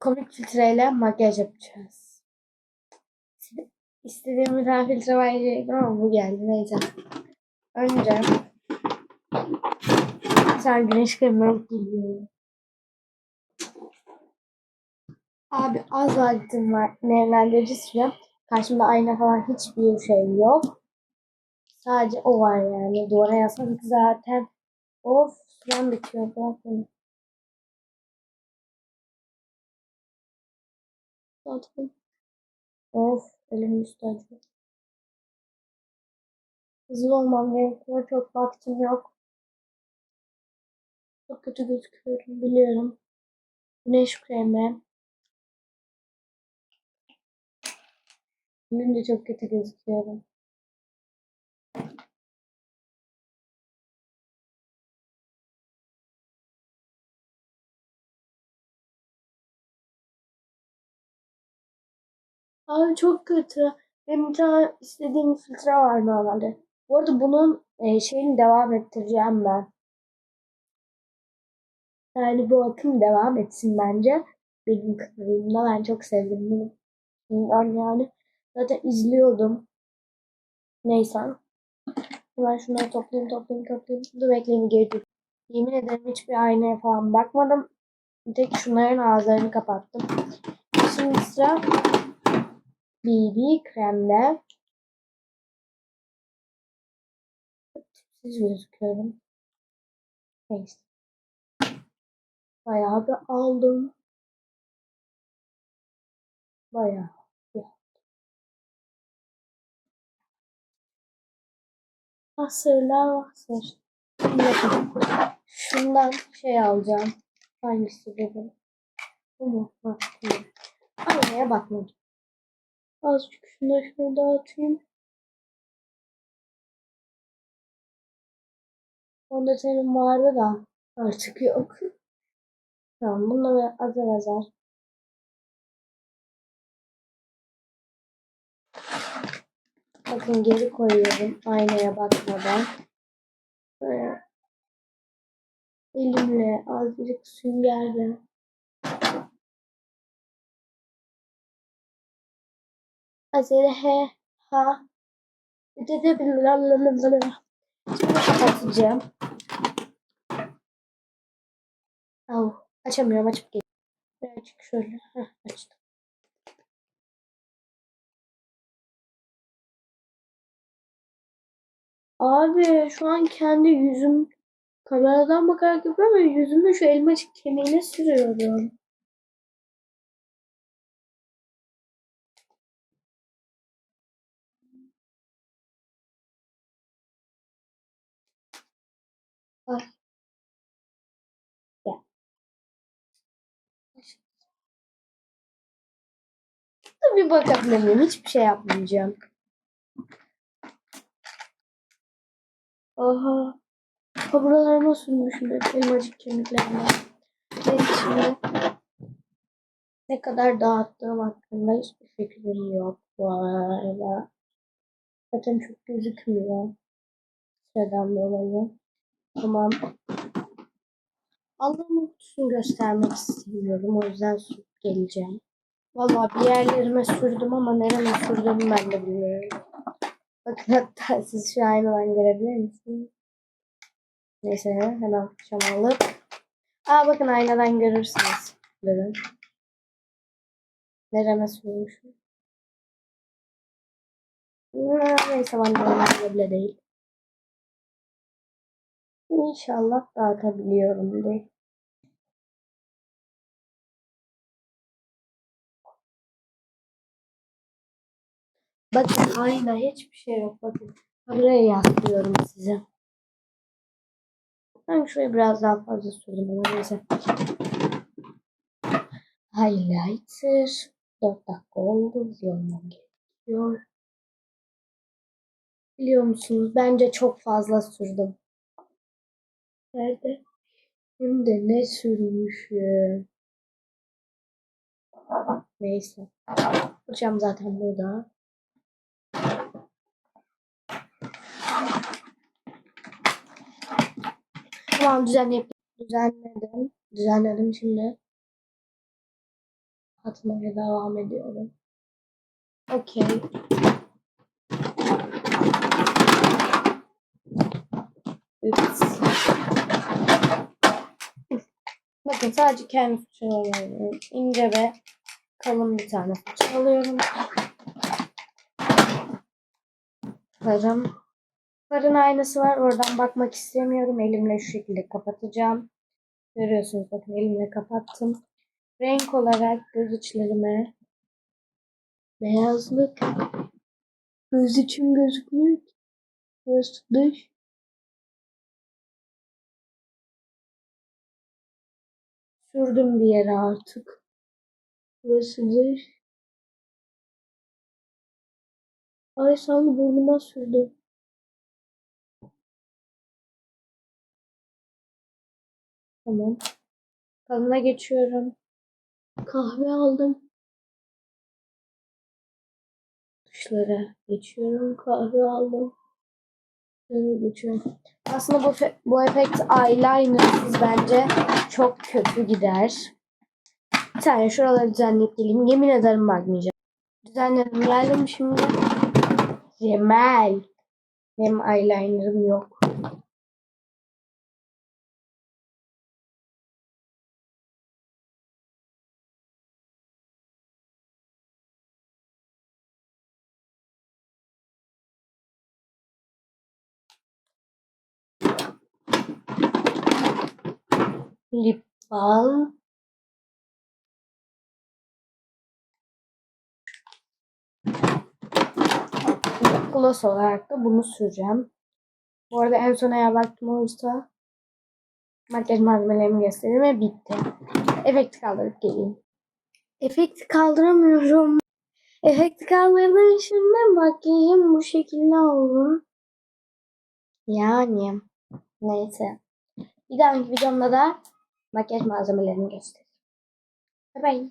komik filtreyle makyaj yapacağız. İstediğim bir tane filtre verecektim ama bu geldi. Neyse. Önce tane güneş kremi alıp geliyorum. Abi az vaktim var. Nemlendirici sürüyorum. Karşımda ayna falan hiçbir şey yok. Sadece o var yani. Duvara yazmak zaten. Of süren bitiyor. Bırak beni. Zaten. Of elim üstü acıyor. Hızlı olmam gerekiyor. Çok vaktim yok. Çok kötü gözüküyorum biliyorum. Güneş kremi. Benim de çok kötü gözüküyorum. Abi çok kötü. Benim bir tane istediğim filtre var normalde. Bu arada bunun e, şeyini devam ettireceğim ben. Yani bu akım devam etsin bence. Benim kanalımda ben çok sevdim bunu. Ben yani zaten izliyordum. Neyse. Hemen şunları toplayayım toplayayım toplayayım. Dur bekleyin geri Yemin ederim hiçbir aynaya falan bakmadım. Bir tek şunların ağızlarını kapattım. Şimdi sıra BB kremde. Tipsiz gözüküyorum. Neyse. Bayağı bir aldım. Bayağı. bir Hasırlar. Şundan şey alacağım. Hangisi dedim. Bu mu? Tamam. Aynaya bakmadım. Azıcık şunu da şurada atayım. Onda senin vardı da artık yok. Tamam bunları azar azar. Bakın geri koyuyorum aynaya bakmadan. Böyle elimle azıcık süngerle Azere he ha Şimdi kapatacağım. Au, açamıyorum açıp gel. Birazcık şöyle. Heh, açtım. Abi şu an kendi yüzüm kameradan bakarak yapıyorum ve yüzümü şu elmacık kemiğine sürüyorum. Dur bir bakabilir? Hiçbir şey yapmayacağım. Aha. Kabralarıma sürmüşüm hep elmacık kemiklerime. Neyse şimdi ne kadar dağıttığım hakkında hiçbir fikrim yok bu arada. Zaten çok gözükmüyor. Sıradan dolayı. Tamam. Allah'ın kutusunu göstermek istemiyorum. O yüzden geleceğim. Vallahi bir yerlerime sürdüm ama nereme sürdüğümü ben de bilmiyorum. Bakın hatta siz şu aynadan görebilir misiniz? Neyse hemen fırçamı alıp. Aa bakın aynadan görürsünüz. Durun. Nereme sürmüşüm. Neyse ben de bile değil. İnşallah dağıtabiliyorumdur. Bakın ayna hiçbir şey yok. Bakın buraya yaslıyorum size. Ben şuraya biraz daha fazla sürdüm ama neyse. Highlighter. 4 dakika oldu. Hızlanmam gerekiyor. Biliyor musunuz? Bence çok fazla sürdüm. Nerede? Hem de ne sürmüşüm. Neyse. Fırçam zaten burada. Tamam düzenleyip düzenledim. Düzenledim şimdi. atmaya devam ediyorum. Okey. Üps. Bakın sadece kendi fırçalarımı. İnce ve kalın bir tane fırça alıyorum. Farım. Farın aynası var. Oradan bakmak istemiyorum. Elimle şu şekilde kapatacağım. Görüyorsunuz bakın elimle kapattım. Renk olarak göz içlerime beyazlık. Göz içim gözükmüyor ki. Burası dış. Sürdüm bir yere artık. Burası dış. Ay sanki burnuma sürdüm. Tamam. Kalına geçiyorum. Kahve aldım. Dışlara geçiyorum. Kahve aldım. Dışlara geçiyorum. Aslında bu, bu efekt eyelinersız bence çok kötü gider. Bir tane şuraları düzenleyip geleyim. Yemin ederim bakmayacağım. Düzenledim geldim şimdi. Remel. Benim eyelinerım yok. Lip balm. Lip gloss olarak da bunu süreceğim. Bu arada en son eğer vaktim olursa makyaj malzemelerimi göstereyim ve bitti. Efekti kaldırıp geleyim. Efekti kaldıramıyorum. Efekti kaldırdım şimdi makyajım bu şekilde oldu. Yani neyse. Bir dahaki videomda da makyaj malzemelerimi göstereyim. Bye bye.